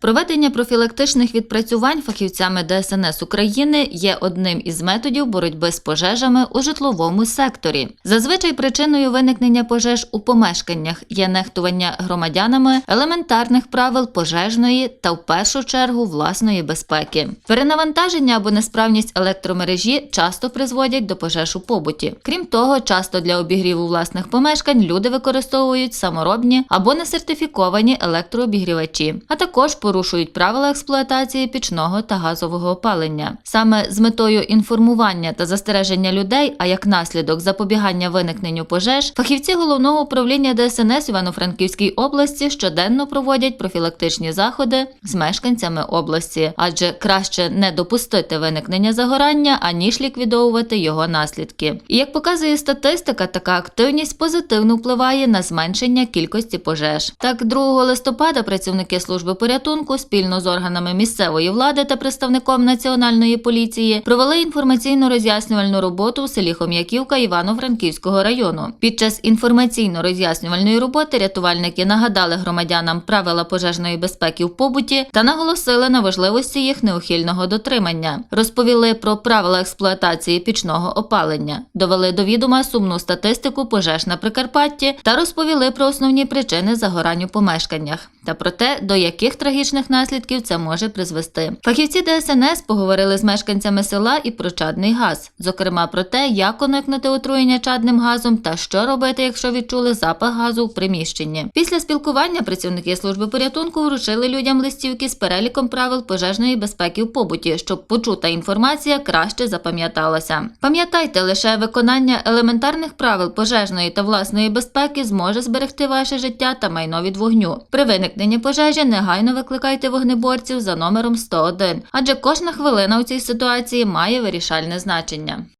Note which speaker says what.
Speaker 1: Проведення профілактичних відпрацювань фахівцями ДСНС України є одним із методів боротьби з пожежами у житловому секторі. Зазвичай причиною виникнення пожеж у помешканнях є нехтування громадянами елементарних правил пожежної та в першу чергу власної безпеки. Перенавантаження або несправність електромережі часто призводять до пожеж у побуті. Крім того, часто для обігріву власних помешкань люди використовують саморобні або несертифіковані електрообігрівачі, а також порушують правила експлуатації пічного та газового опалення. Саме з метою інформування та застереження людей, а як наслідок запобігання виникненню пожеж, фахівці головного управління ДСНС Івано-Франківській області щоденно проводять профілактичні заходи з мешканцями області, адже краще не допустити виникнення загорання, аніж ліквідовувати його наслідки. І як показує статистика, така активність позитивно впливає на зменшення кількості пожеж. Так, 2 листопада працівники служби порятунку спільно з органами місцевої влади та представником національної поліції провели інформаційно-роз'яснювальну роботу у селі Хом'яківка Івано-Франківського району. Під час інформаційно-роз'яснювальної роботи рятувальники нагадали громадянам правила пожежної безпеки в побуті та наголосили на важливості їх неухильного дотримання. Розповіли про правила експлуатації пічного опалення, довели до відома сумну статистику пожеж на Прикарпатті та розповіли про основні причини загорань у помешканнях та про те, до яких трагічних наслідків це може призвести. Фахівці ДСНС поговорили з мешканцями села і про чадний газ, зокрема про те, як уникнути отруєння чадним газом та що робити, якщо відчули запах газу в приміщенні. Після спілкування працівники служби порятунку вручили людям листівки з переліком правил пожежної безпеки в побуті, щоб почута інформація краще запам'яталася. Пам'ятайте, лише виконання елементарних правил пожежної та власної безпеки зможе зберегти ваше життя та майно від вогню. При виникненні пожежі негайно викликайте вогнеборців за номером 101, адже кожна хвилина у цій ситуації має вирішальне значення.